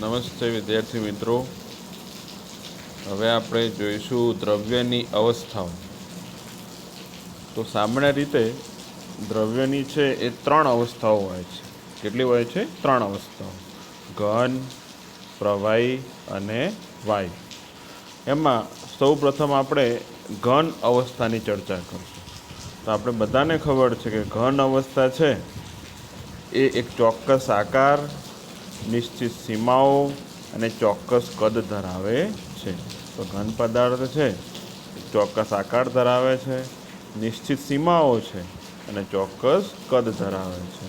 નમસ્તે વિદ્યાર્થી મિત્રો. હવે આપણે જોઈશું દ્રવ્યની અવસ્થાઓ. તો સામાન્ય રીતે દ્રવ્યની છે એ ત્રણ અવસ્થાઓ હોય છે. કેટલી હોય છે? ત્રણ અવસ્થાઓ. ઘન, પ્રવાહી અને વાયુ. એમાં સૌ પ્રથમ આપણે ઘન અવસ્થાની ચર્ચા કરીશું. તો આપણે બધાને ખબર છે કે ઘન અવસ્થા છે એ એક ચોક્કસ આકાર નિશ્ચિત સીમાઓ અને ચોક્કસ કદ ધરાવે છે. તો ઘન પદાર્થ છે, ચોક્કસ આકાર ધરાવે છે, નિશ્ચિત સીમાઓ છે અને ચોક્કસ કદ ધરાવે છે.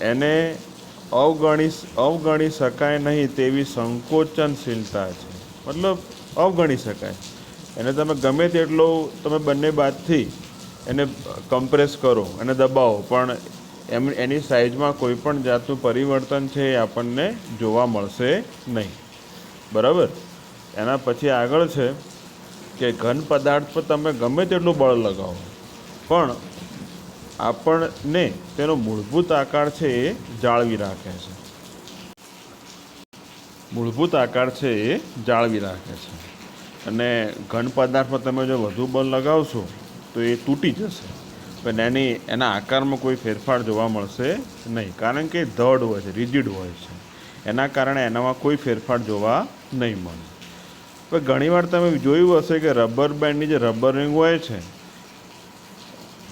એને અવગણી અવગણી શકાય નહીં તેવી સંકોચનશીલતા છે. મતલબ અવગણી શકાય. એને તમે ગમે તેટલો, તમે બંને બાદથી એને કમ્પ્રેસ કરો અને દબાવો, પણ એમ એની સાઇઝમાં કોઈ પણ જાતનું પરિવર્તન છે એ આપણને જોવા મળશે નહીં. બરાબર? એના પછી આગળ છે કે ઘન પદાર્થ પર તમે ગમે તેટલું બળ લગાવો. પણ આપણને તેનો મૂળભૂત આકાર છે એ જાળવી રાખે છે. મૂળભૂત આકાર છે એ જાળવી રાખે છે. અને ઘન પદાર્થમાં તમે જો વધુ બળ લગાવશો તો એ તૂટી જશે. પણ એની, એના આકારમાં કોઈ ફેરફાર જોવા મળશે નહીં. કારણ કે ધડ હોય છે, રિજિડ હોય છે. એના કારણે એનામાં કોઈ ફેરફાર જોવા નહીં મળે. પણ ઘણીવાર તમે જોયું હશે કે રબર બેન્ડની જે રબર રિંગ હોય છે,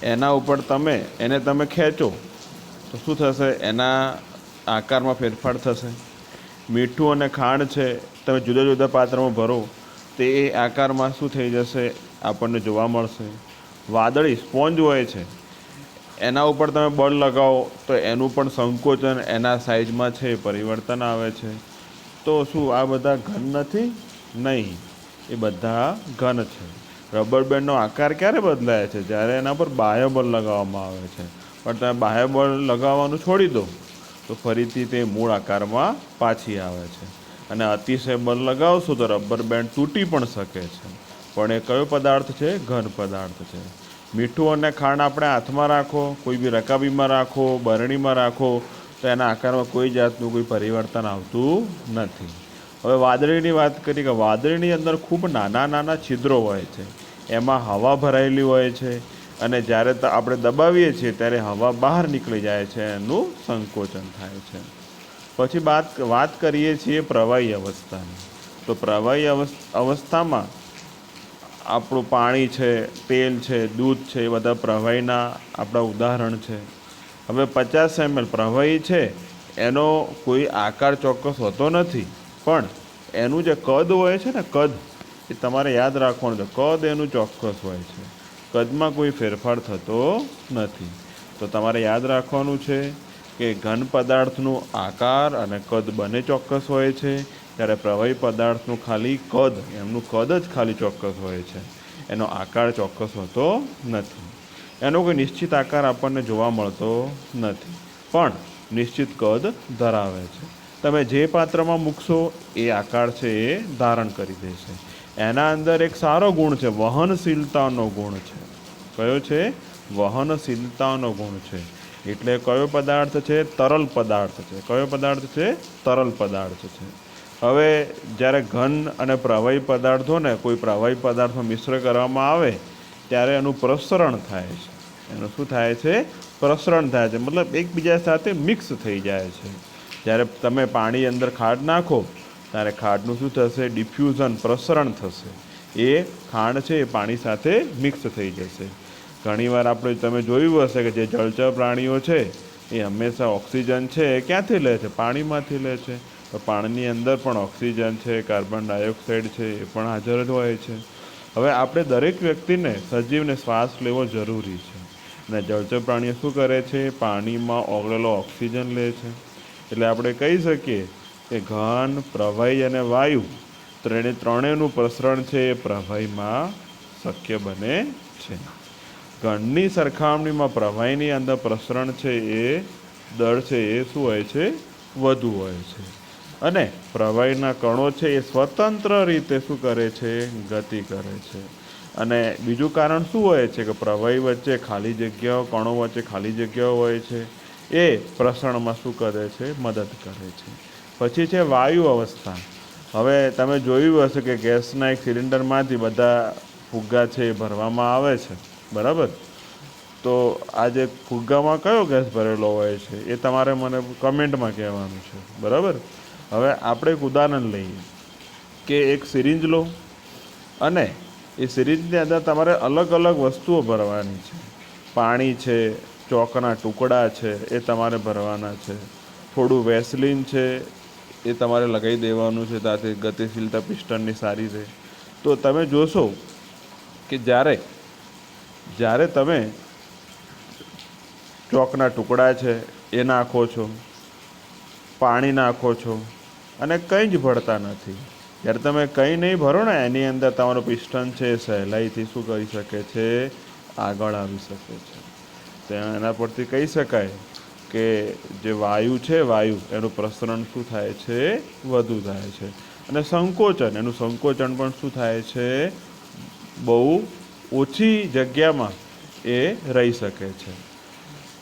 એના ઉપર તમે, એને તમે ખેંચો, તો શું થશે? એના આકારમાં ફેરફાર થશે. મીઠું અને ખાંડ છે, તમે જુદા જુદા પાત્રમાં ભરો, તે એ આકારમાં શું થઈ જશે? આપણને જોવા મળશે. વાદળી સ્પોન્જ હોય છે. એના ઉપર તમે બળ લગાવો તો એનું પણ સંકોચન એના સાઇઝમાં છે, પરિવર્તન આવે છે. તો શું આ બધા ઘન નથી? નહીં. એ બધા ઘન છે. રબર બેન્ડનો આકાર ક્યારે બદલાય છે? જ્યારે એના પર બાહ્ય બળ લગાવવામાં આવે છે. પણ તમે બાહ્ય બળ લગાવવાનું છોડી દો, તો ફરીથી તે મૂળ આકારમાં પાછી આવે છે. અને અતિશય બળ લગાવશો તો રબર બેન્ડ તૂટી પણ શકે છે. પણ એ કયો પદાર્થ છે? ઘન પદાર્થ છે. મીઠું અને ખાંડ આપણે હાથમાં રાખો, કોઈ બી રકાબીમાં રાખો, બરણીમાં રાખો, તો એના આકારમાં કોઈ જાતનું કોઈ પરિવર્તન આવતું નથી. હવે વાદળીની વાત કરીએ કે વાદળીની અંદર ખૂબ નાના નાના છિદ્રો હોય છે. એમાં હવા ભરાયેલી હોય છે અને જ્યારે આપણે દબાવીએ છીએ ત્યારે હવા બહાર નીકળી જાય છે એનું સંકોચન થાય છે. પછી વાત વાત કરીએ છીએ પ્રવાહી અવસ્થાની. તો પ્રવાહી અવસ- અવસ્થામાં આપણું પાણી છે, તેલ છે, દૂધ છે, એ બધા પ્રવાહીના આપણા ઉદાહરણ છે. હવે પચાસ એમએલ પ્રવાહી છે, એનો કોઈ આકાર ચોક્કસ હોતો નથી. પણ એનું જે કદ હોય છે ને, કદ, એ તમારે યાદ રાખવાનું છે. કદ એનું ચોક્કસ હોય છે. કદમાં કોઈ ફેરફાર થતો નથી. તો તમારે યાદ રાખવાનું છે કે ઘન પદાર્થનું આકાર અને કદ બંને ચોક્કસ હોય છે, ત્યારે પ્રવાહી પદાર્થનું ખાલી કદ, એમનું કદ જ ખાલી ચોક્કસ હોય છે. એનો આકાર ચોક્કસ હોતો નથી. એનો કોઈ નિશ્ચિત આકાર આપણને જોવા મળતો નથી. પણ નિશ્ચિત કદ ધરાવે છે. તમે જે પાત્રમાં મૂકશો, એ આકાર છે એ ધારણ કરી દેશે એના અંદર એક સારો ગુણ છે, વહનશીલતાનો ગુણ છે. કયો છે? વહનશીલતાનો ગુણ છે. એટલે કયો પદાર્થ છે? તરલ પદાર્થ છે. કયો પદાર્થ છે? તરલ પદાર્થ છે. હવે જ્યારે ઘન અને પ્રવાહી પદાર્થોને કોઈ પ્રવાહી પદાર્થમાં મિશ્ર કરવામાં આવે, ત્યારે એનું પ્રસરણ થાય છે. એનું શું થાય છે? પ્રસરણ થાય છે. મતલબ એકબીજા સાથે મિક્સ થઈ જાય છે. જ્યારે તમે પાણી અંદર ખાંડ નાખો, ત્યારે ખાંડનું શું થશે? ડિફ્યુઝન પ્રસરણ થશે. એ ખાંડ છે એ પાણી સાથે મિક્સ થઈ જશે. ઘણીવાર આપણે તમે જોયું હશે કે જે જળચર પ્રાણીઓ છે, એ હંમેશા ઓક્સિજન છે, એ ક્યાંથી લે છે? પાણીમાંથી લે છે. તો પાણીની અંદર પણ ઓક્સિજન છે, કાર્બન ડાયોક્સાઇડ છે, એ પણ હાજર જ હોય છે. હવે આપણે દરેક વ્યક્તિને સજીવને શ્વાસ લેવો જરૂરી છે. અને જળચર પ્રાણીઓ શું કરે છે? પાણીમાં ઓગળેલો ઓક્સિજન લે છે. એટલે આપણે કહી શકીએ કે ઘન, પ્રવાહી અને વાયુ ત્રણે ત્રણેયનું પ્રસરણ છે, એ પ્રવાહીમાં શક્ય બને છે. ઘનની સરખામણીમાં પ્રવાહીની અંદર પ્રસરણ છે એ દર છે એ શું હોય છે? વધુ હોય છે. અને પ્રવાહીના કણો છે એ સ્વતંત્ર રીતે શું કરે છે? ગતિ કરે છે. અને બીજું કારણ શું હોય છે કે પ્રવાહી વચ્ચે ખાલી જગ્યાઓ, કણો વચ્ચે ખાલી જગ્યાઓ હોય છે, એ પ્રસરણમાં શું કરે છે? મદદ કરે છે. પછી છે વાયુ અવસ્થા. હવે તમે જોયું હશે કે ગેસના એક સિલિન્ડરમાંથી બધા ફુગ્ગા છે એ ભરવામાં આવે છે. બરાબર? તો આ જે ફુગ્ગામાં કયો ગેસ ભરેલો હોય છે એ તમારે મને કમેન્ટમાં કહેવાનું છે, બરાબર? હવે આપણે એક ઉદાહરણ લઈએ કે એક સિરિંજ લો અને એ સિરિંજની અંદર તમારે અલગ અલગ વસ્તુઓ ભરવાની છે. પાણી છે, ચોકના ટુકડા છે, એ તમારે ભરવાના છે. થોડું વેસલીન છે, એ તમારે લગાવી દેવાનું છે તાથી ગતિશીલતા પિસ્ટનની સારી રહે. તો તમે જોશો કે જ્યારે જ્યારે તમે ચોકના ટુકડા છે, એ નાખો છો, પાણી નાખો છો અને કંઈ જ ભરતા નથી. જ્યારે તમે કંઈ નહીં ભરો ને, એની અંદર તમારું પિસ્ટન છે એ સહેલાઈથી શું કરી શકે છે, આગળ આવી શકે છે. તો એના પરથી કહી શકાય કે જે વાયુ છે, વાયુ, એનું પ્રસરણ શું થાય છે, વધુ થાય છે. અને સંકોચન, એનું સંકોચન પણ શું થાય છે, બહુ ઓછી જગ્યામાં એ રહી શકે છે.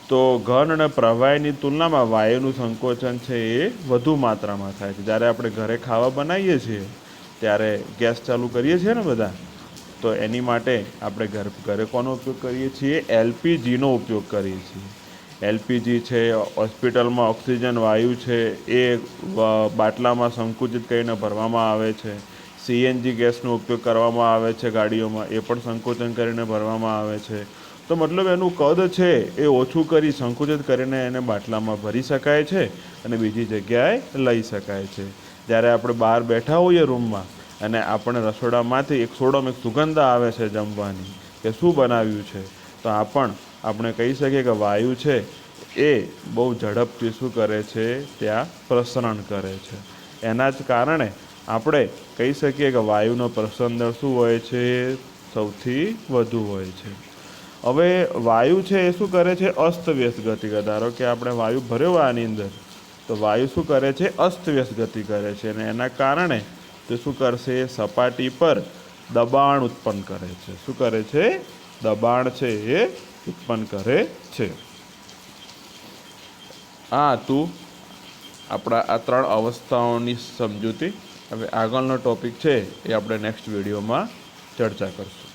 તો ઘન અને પ્રવાહીની તુલનામાં વાયુનું સંકોચન છે એ વધુ માત્રામાં થાય છે. જ્યારે આપણે ઘરે ખાવા બનાવીએ છીએ, ત્યારે ગેસ ચાલુ કરીએ છીએ ને બધા, તો એની માટે આપણે ઘર ઘરે કોનો ઉપયોગ કરીએ છીએ? એલપીજીનો ઉપયોગ કરીએ છીએ. એલપીજી છે, હોસ્પિટલમાં ઓક્સિજન, વાયુ છે, એ બાટલામાં સંકુચિત કરીને ભરવામાં આવે છે. સીએનજી ગેસનો ઉપયોગ કરવામાં આવે છે ગાડીઓમાં, એ પણ સંકોચન કરીને ભરવામાં આવે છે. તો મતલબ એનું કદ છે એ ઓછું કરી સંકુચિત કરીને એને બાટલામાં ભરી શકાય છે અને બીજી જગ્યાએ લઈ શકાય છે. જ્યારે આપણે બહાર બેઠા હોઈએ રૂમમાં અને આપણે રસોડામાંથી એક સોડોમાં, એક સુગંધ આવે છે જમવાની કે શું બનાવ્યું છે, તો આ પણ આપણે કહી શકીએ કે વાયુ છે એ બહુ ઝડપથી શું કરે છે, ત્યાં પ્રસરણ કરે છે. એના જ કારણે આપણે કહી શકીએ કે વાયુનો પ્રસરણ શું હોય છે? સૌથી વધુ હોય છે. હવે વાયુ છે એ શું કરે છે? અસ્તવ્યસ્ત ગતિ ધારો કે આપણે વાયુ ભર્યો આની અંદર, તો વાયુ શું કરે છે? અસ્તવ્યસ્ત ગતિ કરે છે અને એના કારણે તે શું કરશે? સપાટી પર દબાણ ઉત્પન્ન કરે છે. શું કરે છે? દબાણ છે એ ઉત્પન્ન કરે છે. આ હતું આપણા આ ત્રણ અવસ્થાઓની સમજૂતી. હવે આગળનો ટોપિક છે એ આપણે નેક્સ્ટ વિડીયોમાં ચર્ચા કરશું.